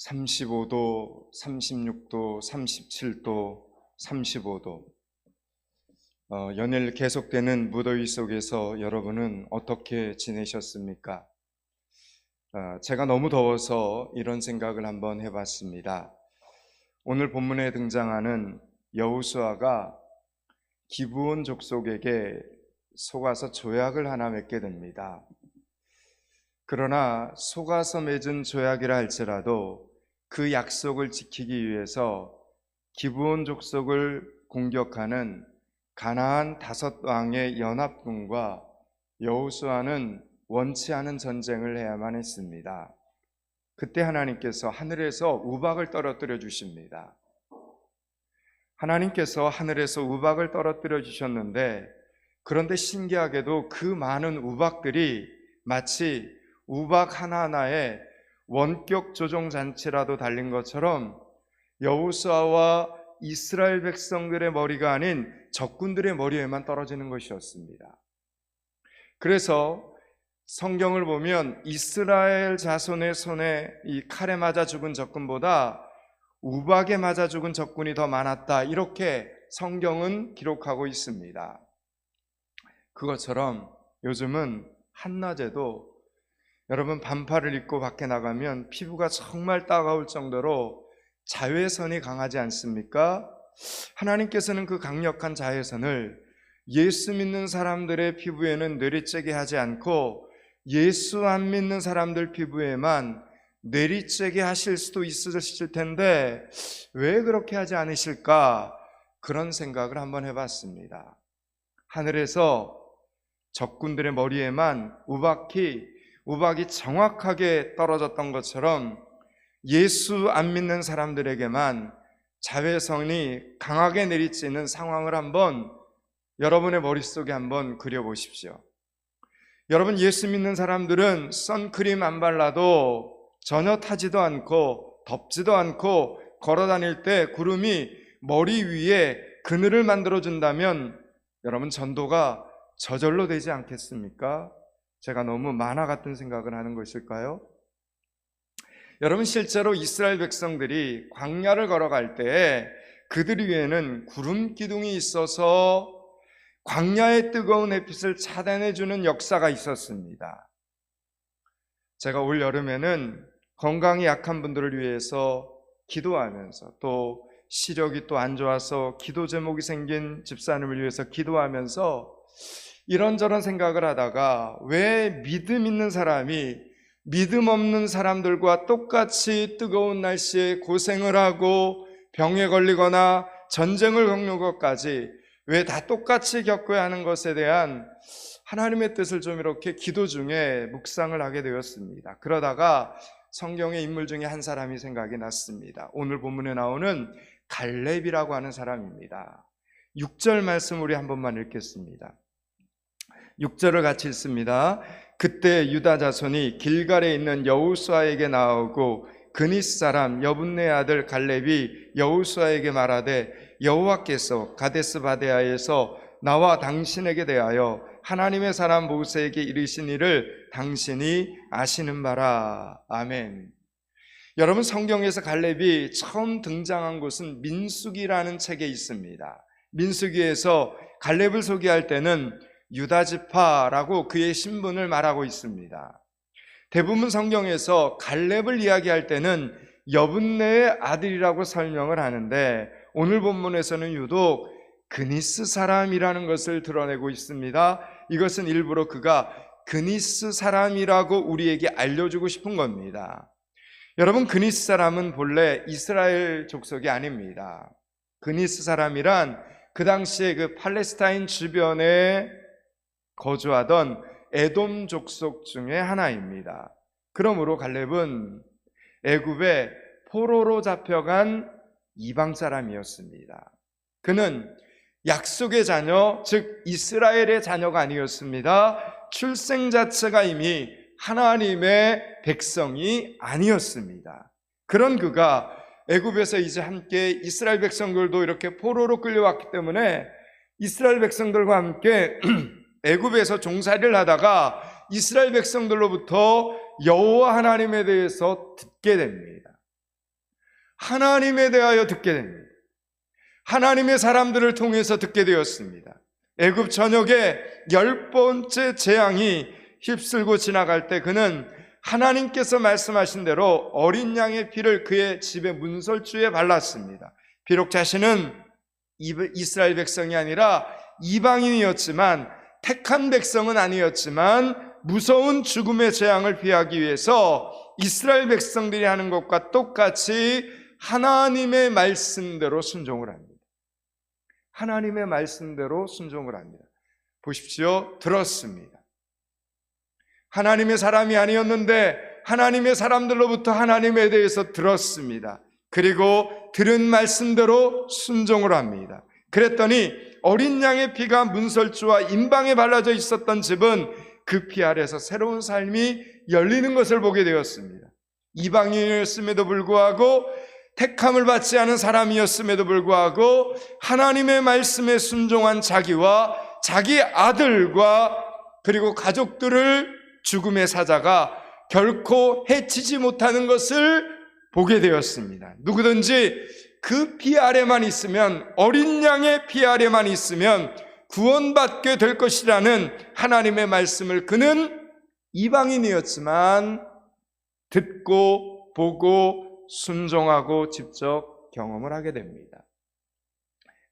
35도, 36도, 37도, 35도. 어, 연일 계속되는 무더위 속에서 여러분은 어떻게 지내셨습니까? 어, 제가 너무 더워서 이런 생각을 한번 해봤습니다. 오늘 본문에 등장하는 여우수아가 기부온 족속에게 속아서 조약을 하나 맺게 됩니다. 그러나 속아서 맺은 조약이라 할지라도 그 약속을 지키기 위해서 기브온 족속을 공격하는 가나안 다섯 왕의 연합군과 여호수아는 원치 않은 전쟁을 해야만 했습니다. 그때 하나님께서 하늘에서 우박을 떨어뜨려 주십니다. 하나님께서 하늘에서 우박을 떨어뜨려 주셨는데 그런데 신기하게도 그 많은 우박들이 마치 우박 하나하나에 원격 조종 장치라도 달린 것처럼 여호수아와 이스라엘 백성들의 머리가 아닌 적군들의 머리에만 떨어지는 것이었습니다. 그래서 성경을 보면 이스라엘 자손의 손에 이 칼에 맞아 죽은 적군보다 우박에 맞아 죽은 적군이 더 많았다. 이렇게 성경은 기록하고 있습니다. 그것처럼 요즘은 한낮에도 여러분 반팔을 입고 밖에 나가면 피부가 정말 따가울 정도로 자외선이 강하지 않습니까? 하나님께서는 그 강력한 자외선을 예수 믿는 사람들의 피부에는 내리쬐게 하지 않고 예수 안 믿는 사람들 피부에만 내리쬐게 하실 수도 있으실 텐데 왜 그렇게 하지 않으실까? 그런 생각을 한번 해봤습니다. 하늘에서 적군들의 머리에만 우박이 우박이 정확하게 떨어졌던 것처럼 예수 안 믿는 사람들에게만 자외선이 강하게 내리쬐는 상황을 한번 여러분의 머릿속에 한번 그려보십시오. 여러분 예수 믿는 사람들은 선크림 안 발라도 전혀 타지도 않고 덥지도 않고 걸어 다닐 때 구름이 머리 위에 그늘을 만들어 준다면 여러분 전도가 저절로 되지 않겠습니까? 제가 너무 만화 같은 생각을 하는 것일까요? 여러분 실제로 이스라엘 백성들이 광야를 걸어갈 때 그들 위에는 구름 기둥이 있어서 광야의 뜨거운 햇빛을 차단해 주는 역사가 있었습니다. 제가 올 여름에는 건강이 약한 분들을 위해서 기도하면서 또 시력이 또 안 좋아서 기도 제목이 생긴 집사님을 위해서 기도하면서 이런저런 생각을 하다가 왜 믿음 있는 사람이 믿음 없는 사람들과 똑같이 뜨거운 날씨에 고생을 하고 병에 걸리거나 전쟁을 겪는 것까지 왜 다 똑같이 겪어야 하는 것에 대한 하나님의 뜻을 좀 이렇게 기도 중에 묵상을 하게 되었습니다. 그러다가 성경의 인물 중에 한 사람이 생각이 났습니다. 오늘 본문에 나오는 갈렙이라고 하는 사람입니다. 6절 말씀 우리 한 번만 읽겠습니다. 6절을 같이 읽습니다. 그때 유다 자손이 길갈에 있는 여우수아에게 나오고 그니스 사람 여분네 아들 갈렙이 여우수아에게 말하되 여호와께서 가데스 바데아에서 나와 당신에게 대하여 하나님의 사람 모세에게 이르신 일을 당신이 아시는 바라. 아멘. 여러분 성경에서 갈렙이 처음 등장한 곳은 민수기라는 책에 있습니다. 민수기에서 갈렙을 소개할 때는 유다 지파라고 그의 신분을 말하고 있습니다. 대부분 성경에서 갈렙을 이야기할 때는 여분네의 아들이라고 설명을 하는데 오늘 본문에서는 유독 그니스 사람이라는 것을 드러내고 있습니다. 이것은 일부러 그가 그니스 사람이라고 우리에게 알려주고 싶은 겁니다. 여러분, 그니스 사람은 본래 이스라엘 족속이 아닙니다. 그니스 사람이란 그 당시에 그 팔레스타인 주변에 거주하던 에돔 족속 중의 하나입니다. 그러므로 갈렙은 애굽의 포로로 잡혀간 이방 사람이었습니다. 그는 약속의 자녀, 즉 이스라엘의 자녀가 아니었습니다. 출생 자체가 이미 하나님의 백성이 아니었습니다. 그런 그가 애굽에서 이제 함께 이스라엘 백성들도 이렇게 포로로 끌려왔기 때문에 이스라엘 백성들과 함께 애굽에서 종살이를 하다가 이스라엘 백성들로부터 여호와 하나님에 대해서 듣게 됩니다. 하나님에 대하여 듣게 됩니다. 하나님의 사람들을 통해서 듣게 되었습니다. 애굽 전역에 열 번째 재앙이 휩쓸고 지나갈 때 그는 하나님께서 말씀하신 대로 어린 양의 피를 그의 집의 문설주에 발랐습니다. 비록 자신은 이스라엘 백성이 아니라 이방인이었지만 택한 백성은 아니었지만 무서운 죽음의 재앙을 피하기 위해서 이스라엘 백성들이 하는 것과 똑같이 하나님의 말씀대로 순종을 합니다. 하나님의 말씀대로 순종을 합니다. 보십시오. 들었습니다. 하나님의 사람이 아니었는데 하나님의 사람들로부터 하나님에 대해서 들었습니다. 그리고 들은 말씀대로 순종을 합니다. 그랬더니 어린 양의 피가 문설주와 임방에 발라져 있었던 집은 그 피 아래서 새로운 삶이 열리는 것을 보게 되었습니다. 이방인이었음에도 불구하고 택함을 받지 않은 사람이었음에도 불구하고 하나님의 말씀에 순종한 자기와 자기 아들과 그리고 가족들을 죽음의 사자가 결코 해치지 못하는 것을 보게 되었습니다. 누구든지 그 피 아래만 있으면 어린 양의 피 아래만 있으면 구원받게 될 것이라는 하나님의 말씀을 그는 이방인이었지만 듣고 보고 순종하고 직접 경험을 하게 됩니다.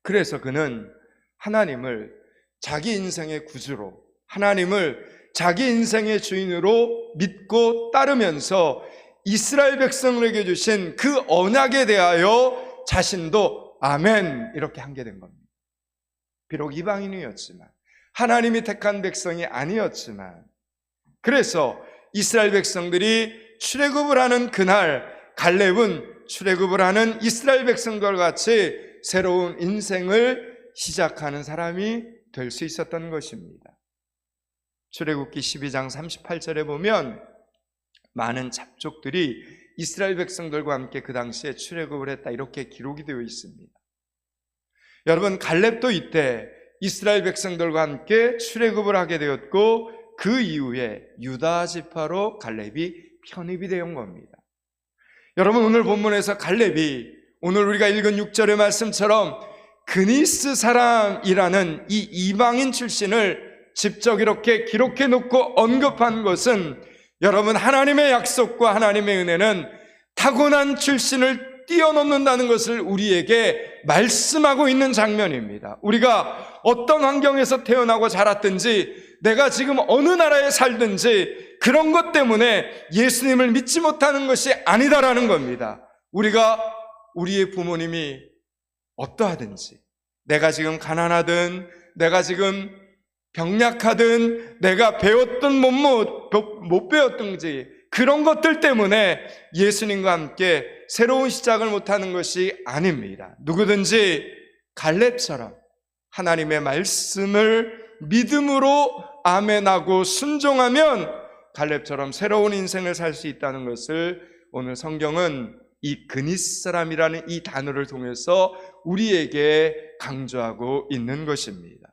그래서 그는 하나님을 자기 인생의 구주로 하나님을 자기 인생의 주인으로 믿고 따르면서 이스라엘 백성에게 주신 그 언약에 대하여 자신도 아멘 이렇게 한 게 된 겁니다. 비록 이방인이었지만 하나님이 택한 백성이 아니었지만 그래서 이스라엘 백성들이 출애굽을 하는 그날 갈렙은 출애굽을 하는 이스라엘 백성들 같이 새로운 인생을 시작하는 사람이 될 수 있었던 것입니다. 출애굽기 12장 38절에 보면 많은 잡족들이 이스라엘 백성들과 함께 그 당시에 출애굽을 했다 이렇게 기록이 되어 있습니다. 여러분 갈렙도 이때 이스라엘 백성들과 함께 출애굽을 하게 되었고 그 이후에 유다 지파로 갈렙이 편입이 되온 겁니다. 여러분 오늘 본문에서 갈렙이 오늘 우리가 읽은 6절의 말씀처럼 그니스 사람이라는 이 이방인 출신을 직접 이렇게 기록해 놓고 언급한 것은 여러분 하나님의 약속과 하나님의 은혜는 타고난 출신을 뛰어넘는다는 것을 우리에게 말씀하고 있는 장면입니다. 우리가 어떤 환경에서 태어나고 자랐든지 내가 지금 어느 나라에 살든지 그런 것 때문에 예수님을 믿지 못하는 것이 아니다라는 겁니다. 우리가 우리의 부모님이 어떠하든지 내가 지금 가난하든 내가 지금 병약하든 내가 배웠던 못못 못 배웠든지 그런 것들 때문에 예수님과 함께 새로운 시작을 못하는 것이 아닙니다. 누구든지 갈렙처럼 하나님의 말씀을 믿음으로 아멘하고 순종하면 갈렙처럼 새로운 인생을 살 수 있다는 것을 오늘 성경은 이 그니스 사람이라는 이 단어를 통해서 우리에게 강조하고 있는 것입니다.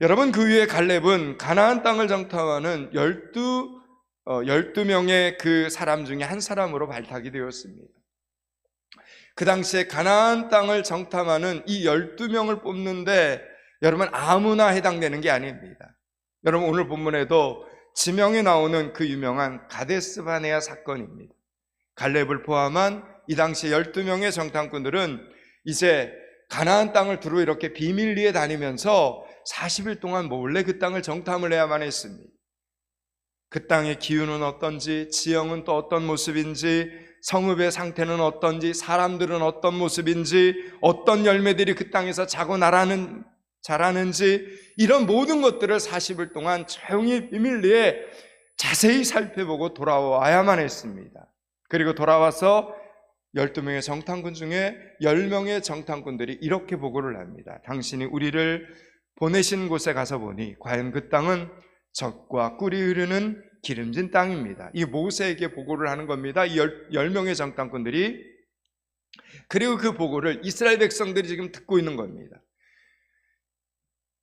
여러분 그 위에 갈렙은 가나안 땅을 정탐하는 열두 어, 12명의 그 사람 중에 한 사람으로 발탁이 되었습니다. 그 당시에 가나안 땅을 정탐하는 이 12명을 뽑는데 여러분 아무나 해당되는 게 아닙니다. 여러분 오늘 본문에도 지명에 나오는 그 유명한 가데스 바네아 사건입니다. 갈렙을 포함한 이 당시 12명의 정탐꾼들은 이제 가나안 땅을 두루 이렇게 비밀리에 다니면서 40일 동안 몰래 그 땅을 정탐을 해야만 했습니다. 그 땅의 기후는 어떤지, 지형은 또 어떤 모습인지, 성읍의 상태는 어떤지, 사람들은 어떤 모습인지, 어떤 열매들이 그 땅에서 자고 나라는, 자라는지, 이런 모든 것들을 40일 동안 조용히 비밀리에 자세히 살펴보고 돌아와야만 했습니다. 그리고 돌아와서 12명의 정탐꾼 중에 10명의 정탐꾼들이 이렇게 보고를 합니다. 당신이 우리를 보내신 곳에 가서 보니 과연 그 땅은 젖과 꿀이 흐르는 기름진 땅입니다. 이 모세에게 보고를 하는 겁니다. 이 열, 열 명의 정탐꾼들이 그리고 그 보고를 이스라엘 백성들이 지금 듣고 있는 겁니다.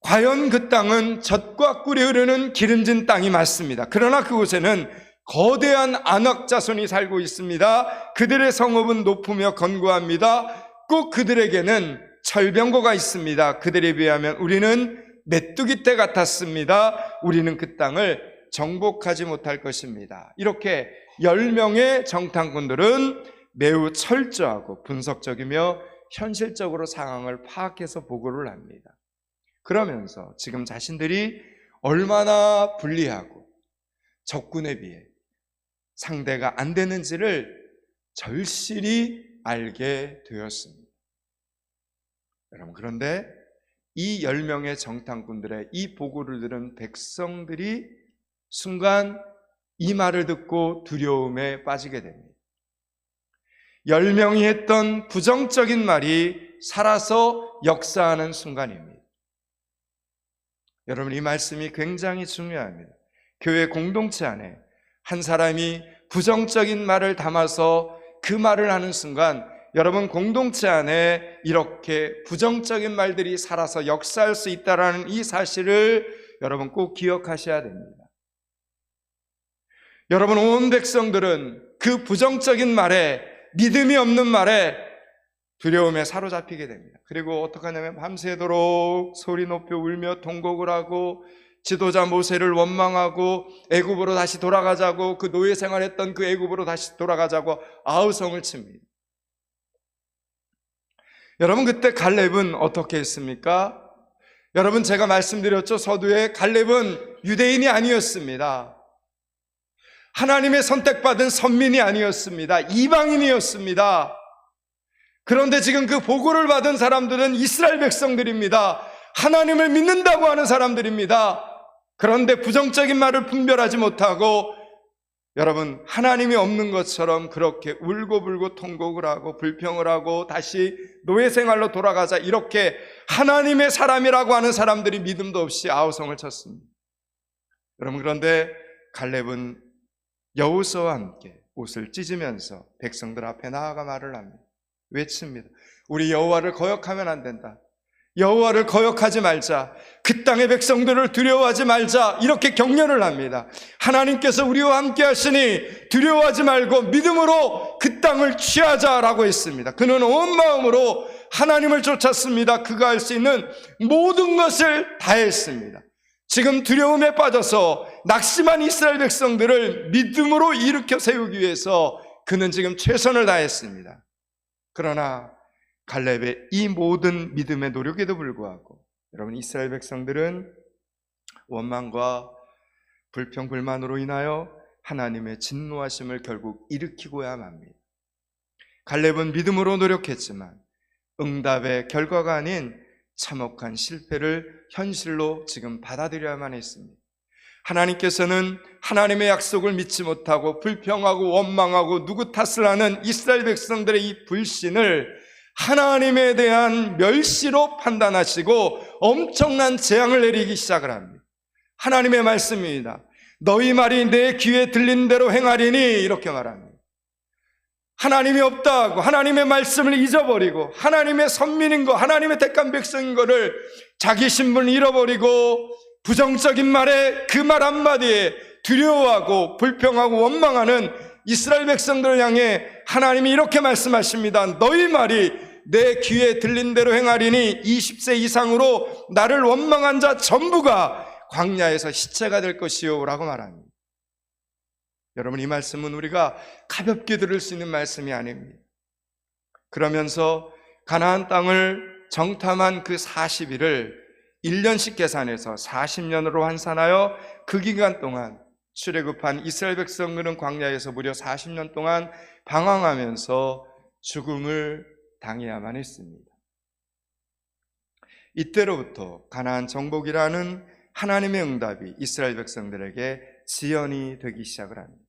과연 그 땅은 젖과 꿀이 흐르는 기름진 땅이 맞습니다. 그러나 그곳에는 거대한 안악 자손이 살고 있습니다. 그들의 성읍은 높으며 건고합니다. 꼭 그들에게는 철병고가 있습니다. 그들에 비하면 우리는 메뚜기 떼 같았습니다. 우리는 그 땅을 정복하지 못할 것입니다. 이렇게 10명의 정탐꾼들은 매우 철저하고 분석적이며 현실적으로 상황을 파악해서 보고를 합니다. 그러면서 지금 자신들이 얼마나 불리하고 적군에 비해 상대가 안 되는지를 절실히 알게 되었습니다. 여러분, 그런데 이 10명의 정탐꾼들의 이 보고를 들은 백성들이 순간 이 말을 듣고 두려움에 빠지게 됩니다. 10명이 했던 부정적인 말이 살아서 역사하는 순간입니다. 여러분, 이 말씀이 굉장히 중요합니다. 교회 공동체 안에 한 사람이 부정적인 말을 담아서 그 말을 하는 순간 여러분 공동체 안에 이렇게 부정적인 말들이 살아서 역사할 수 있다라는 이 사실을 여러분 꼭 기억하셔야 됩니다. 여러분 온 백성들은 그 부정적인 말에 믿음이 없는 말에 두려움에 사로잡히게 됩니다. 그리고 어떻게 하냐면 밤새도록 소리 높여 울며 통곡을 하고 지도자 모세를 원망하고 애굽으로 다시 돌아가자고 그 노예 생활했던 그 애굽으로 다시 돌아가자고 아우성을 칩니다. 여러분 그때 갈렙은 어떻게 했습니까? 여러분 제가 말씀드렸죠. 서두에 갈렙은 유대인이 아니었습니다. 하나님의 선택받은 선민이 아니었습니다. 이방인이었습니다. 그런데 지금 그 보고를 받은 사람들은 이스라엘 백성들입니다. 하나님을 믿는다고 하는 사람들입니다. 그런데 부정적인 말을 분별하지 못하고 여러분 하나님이 없는 것처럼 그렇게 울고불고 통곡을 하고 불평을 하고 다시 노예 생활로 돌아가자 이렇게 하나님의 사람이라고 하는 사람들이 믿음도 없이 아우성을 쳤습니다. 여러분 그런데 갈렙은 여우서와 함께 옷을 찢으면서 백성들 앞에 나아가 말을 합니다. 외칩니다. 우리 여호와를 거역하면 안 된다. 여호와를 거역하지 말자. 그 땅의 백성들을 두려워하지 말자. 이렇게 격려를 합니다. 하나님께서 우리와 함께 하시니 두려워하지 말고 믿음으로 그 땅을 취하자라고 했습니다. 그는 온 마음으로 하나님을 쫓았습니다. 그가 할 수 있는 모든 것을 다했습니다. 지금 두려움에 빠져서 낙심한 이스라엘 백성들을 믿음으로 일으켜 세우기 위해서 그는 지금 최선을 다했습니다. 그러나 갈렙의 이 모든 믿음의 노력에도 불구하고 여러분 이스라엘 백성들은 원망과 불평 불만으로 인하여 하나님의 진노하심을 결국 일으키고야 합니다. 갈렙은 믿음으로 노력했지만 응답의 결과가 아닌 참혹한 실패를 현실로 지금 받아들여야만 했습니다. 하나님께서는 하나님의 약속을 믿지 못하고 불평하고 원망하고 누구 탓을 하는 이스라엘 백성들의 이 불신을 하나님에 대한 멸시로 판단하시고 엄청난 재앙을 내리기 시작을 합니다. 하나님의 말씀입니다. 너희 말이 내 귀에 들린 대로 행하리니 이렇게 말합니다. 하나님이 없다고 하나님의 말씀을 잊어버리고 하나님의 선민인 거 하나님의 택한 백성인 거를 자기 신분을 잃어버리고 부정적인 말에 그 말 한마디에 두려워하고 불평하고 원망하는 이스라엘 백성들을 향해 하나님이 이렇게 말씀하십니다. 너희 말이 내 귀에 들린 대로 행하리니 20세 이상으로 나를 원망한 자 전부가 광야에서 시체가 될 것이요 라고 말합니다. 여러분 이 말씀은 우리가 가볍게 들을 수 있는 말씀이 아닙니다. 그러면서 가나안 땅을 정탐한 그 40일을 1년씩 계산해서 40년으로 환산하여 그 기간 동안 출애굽한 이스라엘 백성들은 광야에서 무려 40년 동안 방황하면서 죽음을 당해야만 했습니다. 이때로부터 가나안 정복이라는 하나님의 응답이 이스라엘 백성들에게 지연이 되기 시작을 합니다.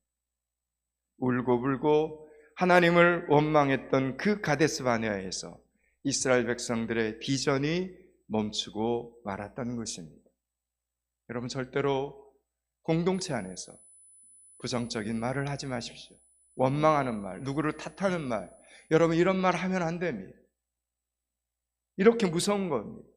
울고불고 하나님을 원망했던 그 가데스 바네아에서 이스라엘 백성들의 비전이 멈추고 말았다는 것입니다. 여러분 절대로 공동체 안에서 부정적인 말을 하지 마십시오. 원망하는 말, 누구를 탓하는 말, 여러분 이런 말 하면 안 됩니다. 이렇게 무서운 겁니다.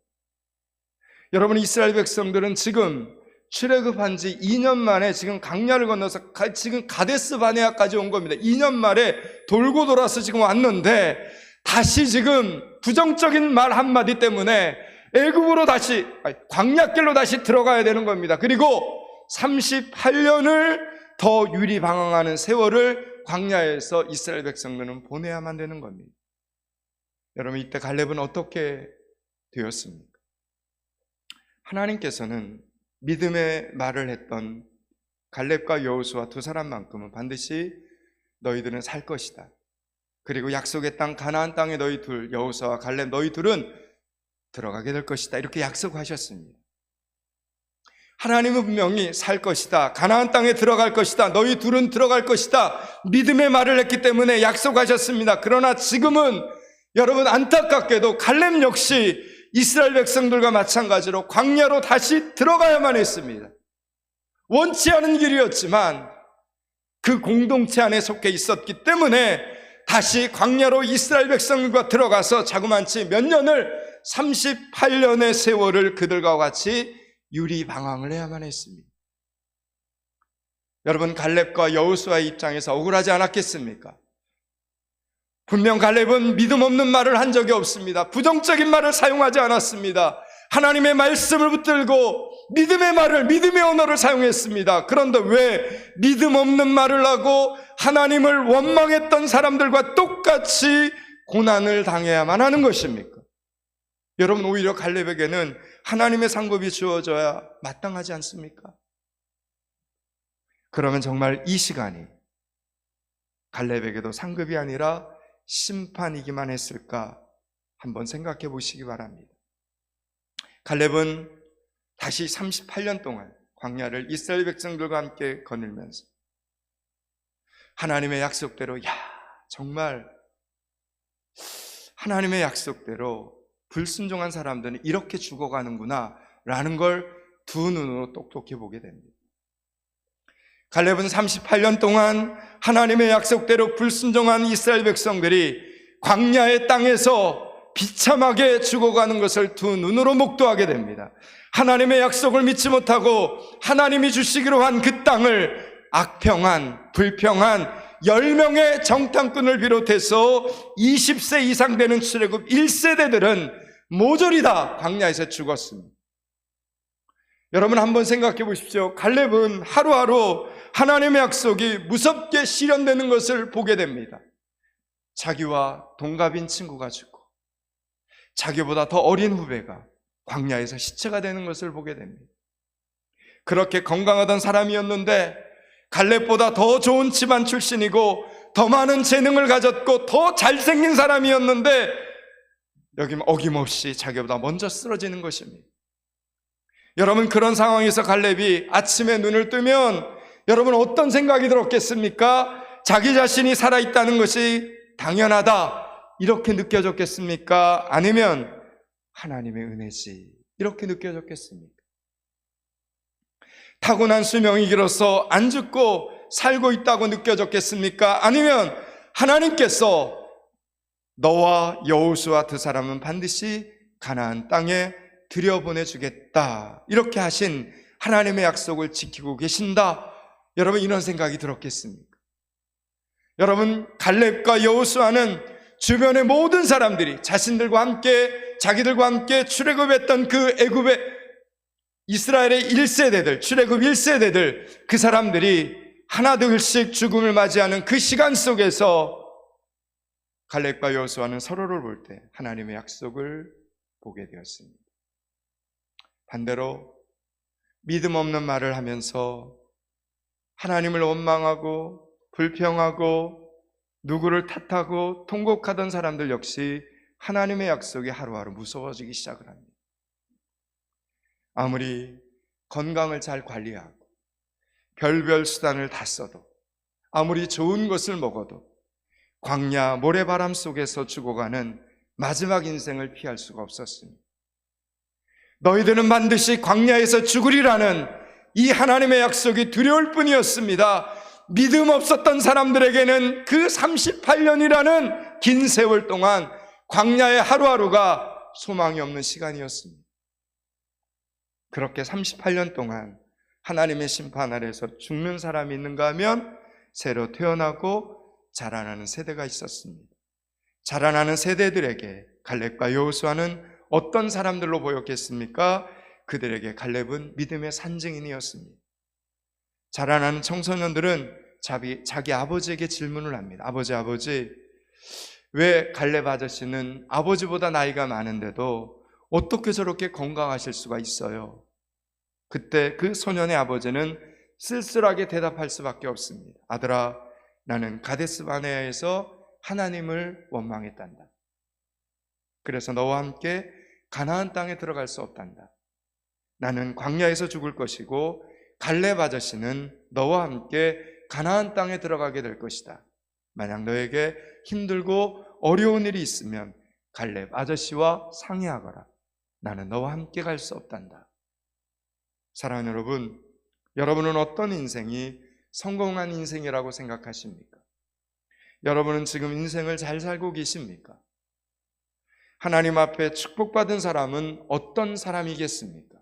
여러분 이스라엘 백성들은 지금 출애굽한 지 2년 만에 지금 강야를 건너서 가- 지금 가데스 바네아까지 온 겁니다. 2년 만에 돌고 돌아서 지금 왔는데 다시 지금 부정적인 말 한마디 때문에 애굽으로 다시 광야길로 다시 들어가야 되는 겁니다. 그리고 38년을 더 유리방황하는 세월을 광야에서 이스라엘 백성들은 보내야만 되는 겁니다. 여러분 이때 갈렙은 어떻게 되었습니까? 하나님께서는 믿음의 말을 했던 갈렙과 여호수아 두 사람만큼은 반드시 너희들은 살 것이다. 그리고 약속의 땅 가나안 땅에 너희 둘 여호수아와 갈렙 너희 둘은 들어가게 될 것이다. 이렇게 약속하셨습니다. 하나님은 분명히 살 것이다. 가나안 땅에 들어갈 것이다. 너희 둘은 들어갈 것이다. 믿음의 말을 했기 때문에 약속하셨습니다. 그러나 지금은 여러분 안타깝게도 갈렙 역시 이스라엘 백성들과 마찬가지로 광야로 다시 들어가야만 했습니다. 원치 않은 길이었지만 그 공동체 안에 속해 있었기 때문에 다시 광야로 이스라엘 백성들과 들어가서 자그만치 몇 년을 38년의 세월을 그들과 같이 유리 방황을 해야만 했습니다. 여러분 갈렙과 여호수아의 입장에서 억울하지 않았겠습니까? 분명 갈렙은 믿음 없는 말을 한 적이 없습니다. 부정적인 말을 사용하지 않았습니다. 하나님의 말씀을 붙들고 믿음의 말을, 믿음의 언어를 사용했습니다. 그런데 왜 믿음 없는 말을 하고 하나님을 원망했던 사람들과 똑같이 고난을 당해야만 하는 것입니까? 여러분, 오히려 갈렙에게는 하나님의 상급이 주어져야 마땅하지 않습니까? 그러면 정말 이 시간이 갈렙에게도 상급이 아니라 심판이기만 했을까 한번 생각해 보시기 바랍니다. 갈렙은 다시 38년 동안 광야를 이스라엘 백성들과 함께 거닐면서 하나님의 약속대로 야 정말 하나님의 약속대로 불순종한 사람들은 이렇게 죽어가는구나 라는 걸 두 눈으로 똑똑히 보게 됩니다. 갈렙은 38년 동안 하나님의 약속대로 불순종한 이스라엘 백성들이 광야의 땅에서 비참하게 죽어가는 것을 두 눈으로 목도하게 됩니다. 하나님의 약속을 믿지 못하고 하나님이 주시기로 한 그 땅을 악평한, 불평한 10명의 정탐꾼을 비롯해서 20세 이상 되는 출애굽 1세대들은 모조리 다 광야에서 죽었습니다. 여러분 한번 생각해 보십시오. 갈렙은 하루하루 하나님의 약속이 무섭게 실현되는 것을 보게 됩니다. 자기와 동갑인 친구가 죽고 자기보다 더 어린 후배가 광야에서 시체가 되는 것을 보게 됩니다. 그렇게 건강하던 사람이었는데 갈렙보다 더 좋은 집안 출신이고 더 많은 재능을 가졌고 더 잘생긴 사람이었는데 여기 어김없이 자기보다 먼저 쓰러지는 것입니다. 여러분 그런 상황에서 갈렙이 아침에 눈을 뜨면 여러분 어떤 생각이 들었겠습니까? 자기 자신이 살아있다는 것이 당연하다 이렇게 느껴졌겠습니까? 아니면 하나님의 은혜지 이렇게 느껴졌겠습니까? 타고난 수명이 길어서 안 죽고 살고 있다고 느껴졌겠습니까? 아니면 하나님께서 너와 여호수와 두 사람은 반드시 가나안 땅에 들여보내 주겠다. 이렇게 하신 하나님의 약속을 지키고 계신다. 여러분 이런 생각이 들었겠습니까? 여러분 갈렙과 여호수아는 주변의 모든 사람들이 자신들과 함께 자기들과 함께 출애굽했던 그 애굽의 이스라엘의 1세대들, 출애굽 1세대들 그 사람들이 하나둘씩 죽음을 맞이하는 그 시간 속에서 갈렙과 여호수아는 서로를 볼 때 하나님의 약속을 보게 되었습니다. 반대로 믿음 없는 말을 하면서 하나님을 원망하고 불평하고 누구를 탓하고 통곡하던 사람들 역시 하나님의 약속이 하루하루 무서워지기 시작을 합니다. 아무리 건강을 잘 관리하고 별별 수단을 다 써도 아무리 좋은 것을 먹어도 광야 모래바람 속에서 죽어가는 마지막 인생을 피할 수가 없었습니다. 너희들은 반드시 광야에서 죽으리라는 이 하나님의 약속이 두려울 뿐이었습니다. 믿음 없었던 사람들에게는 그 38년이라는 긴 세월 동안 광야의 하루하루가 소망이 없는 시간이었습니다. 그렇게 38년 동안 하나님의 심판 아래서 죽는 사람이 있는가 하면 새로 태어나고 자라나는 세대가 있었습니다. 자라나는 세대들에게 갈렙과 여호수아는 어떤 사람들로 보였겠습니까? 그들에게 갈렙은 믿음의 산증인이었습니다. 자라나는 청소년들은 자기, 자기 아버지에게 질문을 합니다. 아버지, 아버지, 왜 갈렙 아저씨는 아버지보다 나이가 많은데도 어떻게 저렇게 건강하실 수가 있어요? 그때 그 소년의 아버지는 쓸쓸하게 대답할 수밖에 없습니다. 아들아, 나는 가데스 바네아에서 하나님을 원망했단다. 그래서 너와 함께 가나안 땅에 들어갈 수 없단다. 나는 광야에서 죽을 것이고 갈렙 아저씨는 너와 함께 가나안 땅에 들어가게 될 것이다. 만약 너에게 힘들고 어려운 일이 있으면 갈렙 아저씨와 상의하거라. 나는 너와 함께 갈 수 없단다. 사랑하는 여러분, 여러분은 어떤 인생이 성공한 인생이라고 생각하십니까? 여러분은 지금 인생을 잘 살고 계십니까? 하나님 앞에 축복받은 사람은 어떤 사람이겠습니까?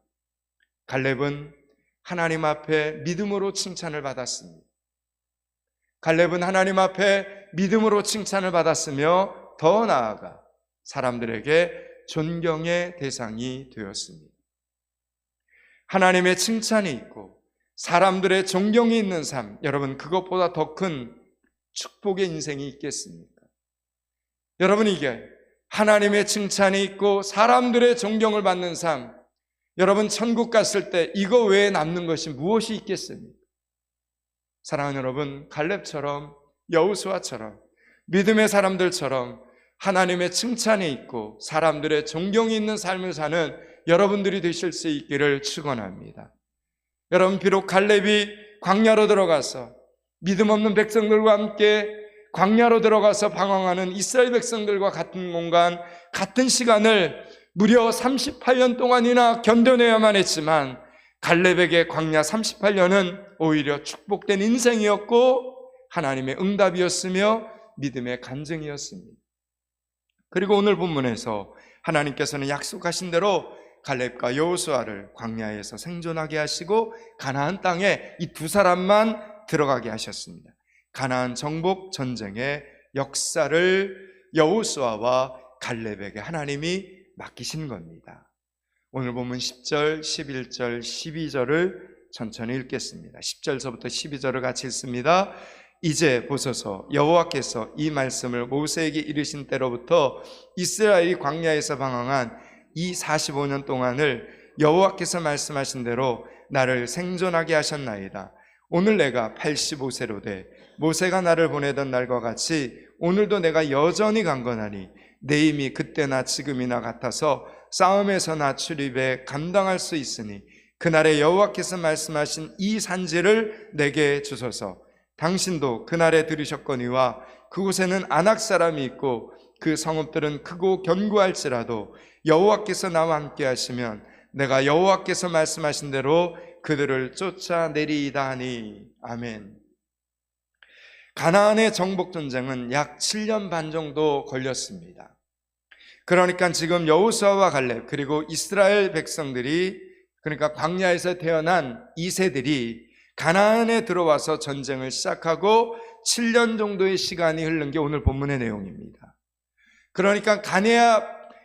갈렙은 하나님 앞에 믿음으로 칭찬을 받았습니다. 갈렙은 하나님 앞에 믿음으로 칭찬을 받았으며 더 나아가 사람들에게 존경의 대상이 되었습니다. 하나님의 칭찬이 있고 사람들의 존경이 있는 삶, 여러분 그것보다 더 큰 축복의 인생이 있겠습니까? 여러분 이게 하나님의 칭찬이 있고 사람들의 존경을 받는 삶, 여러분 천국 갔을 때 이거 외에 남는 것이 무엇이 있겠습니까? 사랑하는 여러분, 갈렙처럼 여우수아처럼 믿음의 사람들처럼 하나님의 칭찬이 있고 사람들의 존경이 있는 삶을 사는 여러분들이 되실 수 있기를 축원합니다. 여러분 비록 갈렙이 광야로 들어가서 믿음 없는 백성들과 함께 광야로 들어가서 방황하는 이스라엘 백성들과 같은 공간, 같은 시간을 무려 38년 동안이나 견뎌내야만 했지만 갈렙에게 광야 38년은 오히려 축복된 인생이었고 하나님의 응답이었으며 믿음의 간증이었습니다. 그리고 오늘 본문에서 하나님께서는 약속하신 대로 갈렙과 여호수아를 광야에서 생존하게 하시고 가나안 땅에 이 두 사람만 들어가게 하셨습니다. 가나안 정복 전쟁의 역사를 여호수아와 갈렙에게 하나님이 맡기신 겁니다. 오늘 보면 10절, 11절, 12절을 천천히 읽겠습니다. 10절서부터 12절을 같이 읽습니다. 이제 보소서 여호와께서 이 말씀을 모세에게 이르신 때로부터 이스라엘이 광야에서 방황한 이 45년 동안을 여호와께서 말씀하신 대로 나를 생존하게 하셨나이다. 오늘 내가 85세로 돼 모세가 나를 보내던 날과 같이 오늘도 내가 여전히 강건하니 내 힘이 그때나 지금이나 같아서 싸움에서나 출입에 감당할 수 있으니 그날에 여호와께서 말씀하신 이 산지를 내게 주소서 당신도 그날에 들으셨거니와 그곳에는 안악 사람이 있고 그 성읍들은 크고 견고할지라도 여호와께서 나와 함께 하시면 내가 여호와께서 말씀하신 대로 그들을 쫓아내리이다 하니 아멘. 가나안의 정복 전쟁은 약 7년 반 정도 걸렸습니다. 그러니까 지금 여호수아와 갈렙 그리고 이스라엘 백성들이 그러니까 광야에서 태어난 2세들이 가나안에 들어와서 전쟁을 시작하고 7년 정도의 시간이 흐른 게 오늘 본문의 내용입니다. 그러니까 가네아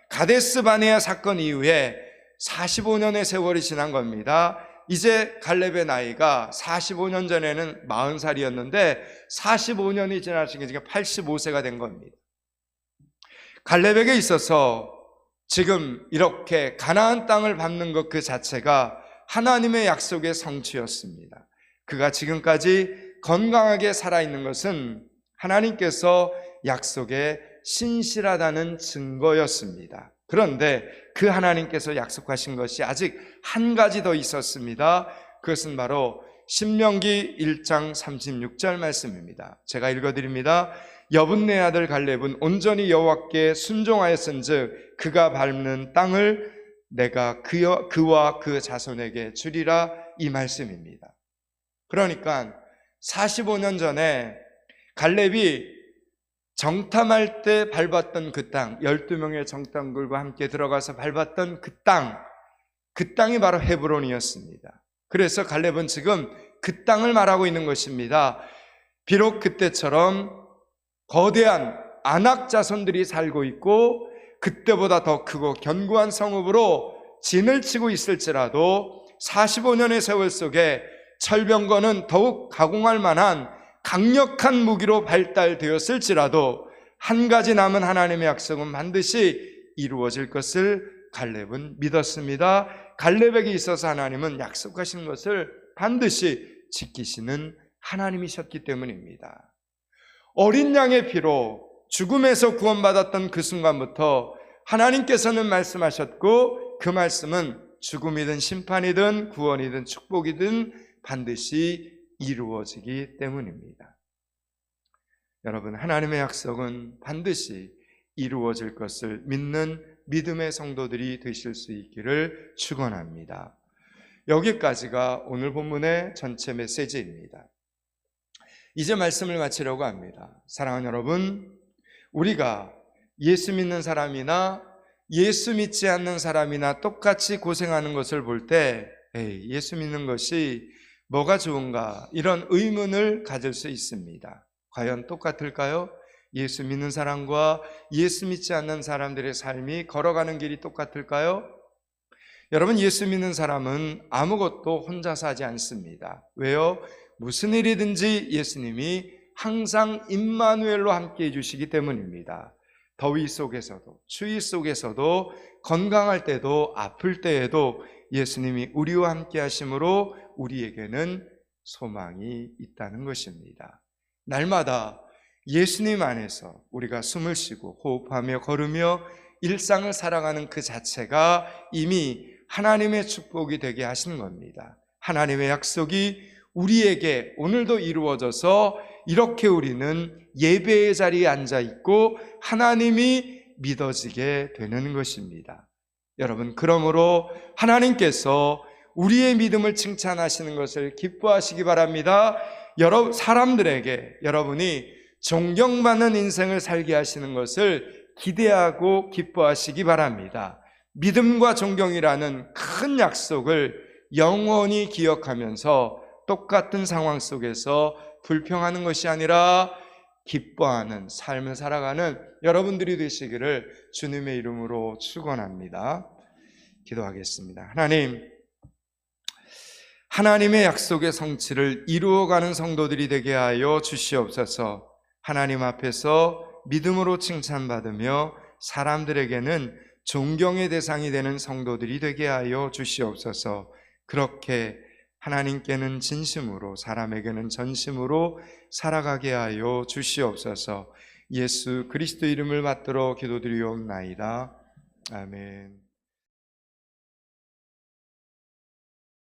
가데스 바네아 사건 이후에 45년의 세월이 지난 겁니다. 이제 갈렙의 나이가 45년 전에는 40살이었는데 45년이 지나신 게 지금 85세가 된 겁니다. 갈렙에게 있어서 지금 이렇게 가나안 땅을 밟는 것 그 자체가 하나님의 약속의 성취였습니다. 그가 지금까지 건강하게 살아있는 것은 하나님께서 약속에 신실하다는 증거였습니다. 그런데 그 하나님께서 약속하신 것이 아직 한 가지 더 있었습니다. 그것은 바로 신명기 1장 36절 말씀입니다. 제가 읽어드립니다. 여분네 아들 갈렙은 온전히 여호와께 순종하였은즉 그가 밟는 땅을 내가 그와 그 자손에게 주리라 이 말씀입니다. 그러니까 45년 전에 갈렙이 정탐할 때 밟았던 그 땅, 12명의 정탐들과 함께 들어가서 밟았던 그 땅, 그 땅이 바로 헤브론이었습니다. 그래서 갈렙은 지금 그 땅을 말하고 있는 것입니다. 비록 그때처럼 거대한 안악 자손들이 살고 있고 그때보다 더 크고 견고한 성읍으로 진을 치고 있을지라도 45년의 세월 속에 철병거는 더욱 가공할 만한 강력한 무기로 발달되었을지라도 한 가지 남은 하나님의 약속은 반드시 이루어질 것을 갈렙은 믿었습니다. 갈렙에게 있어서 하나님은 약속하신 것을 반드시 지키시는 하나님이셨기 때문입니다. 어린 양의 피로 죽음에서 구원받았던 그 순간부터 하나님께서는 말씀하셨고 그 말씀은 죽음이든 심판이든 구원이든 축복이든 반드시 이루어지기 때문입니다. 여러분, 하나님의 약속은 반드시 이루어질 것을 믿는 믿음의 성도들이 되실 수 있기를 축원합니다. 여기까지가 오늘 본문의 전체 메시지입니다. 이제 말씀을 마치려고 합니다. 사랑하는 여러분, 우리가 예수 믿는 사람이나 예수 믿지 않는 사람이나 똑같이 고생하는 것을 볼 때, 예수 믿는 것이 뭐가 좋은가? 이런 의문을 가질 수 있습니다. 과연 똑같을까요? 예수 믿는 사람과 예수 믿지 않는 사람들의 삶이 걸어가는 길이 똑같을까요? 여러분, 예수 믿는 사람은 아무것도 혼자서 하지 않습니다. 왜요? 무슨 일이든지 예수님이 항상 임마누엘로 함께 해주시기 때문입니다. 더위 속에서도, 추위 속에서도, 건강할 때도, 아플 때에도 예수님이 우리와 함께 하심으로 우리에게는 소망이 있다는 것입니다. 날마다 예수님 안에서 우리가 숨을 쉬고 호흡하며 걸으며 일상을 살아가는 그 자체가 이미 하나님의 축복이 되게 하시는 겁니다. 하나님의 약속이 우리에게 오늘도 이루어져서 이렇게 우리는 예배의 자리에 앉아 있고 하나님이 믿어지게 되는 것입니다. 여러분, 그러므로 하나님께서 우리의 믿음을 칭찬하시는 것을 기뻐하시기 바랍니다. 여러 사람들에게 여러분이 존경받는 인생을 살게 하시는 것을 기대하고 기뻐하시기 바랍니다. 믿음과 존경이라는 큰 약속을 영원히 기억하면서 똑같은 상황 속에서 불평하는 것이 아니라 기뻐하는 삶을 살아가는 여러분들이 되시기를 주님의 이름으로 축원합니다. 기도하겠습니다. 하나님 하나님의 약속의 성취를 이루어가는 성도들이 되게 하여 주시옵소서. 하나님 앞에서 믿음으로 칭찬받으며 사람들에게는 존경의 대상이 되는 성도들이 되게 하여 주시옵소서. 그렇게 하나님께는 진심으로 사람에게는 전심으로 살아가게 하여 주시옵소서. 예수 그리스도 이름을 받들어 기도드리옵나이다. 아멘.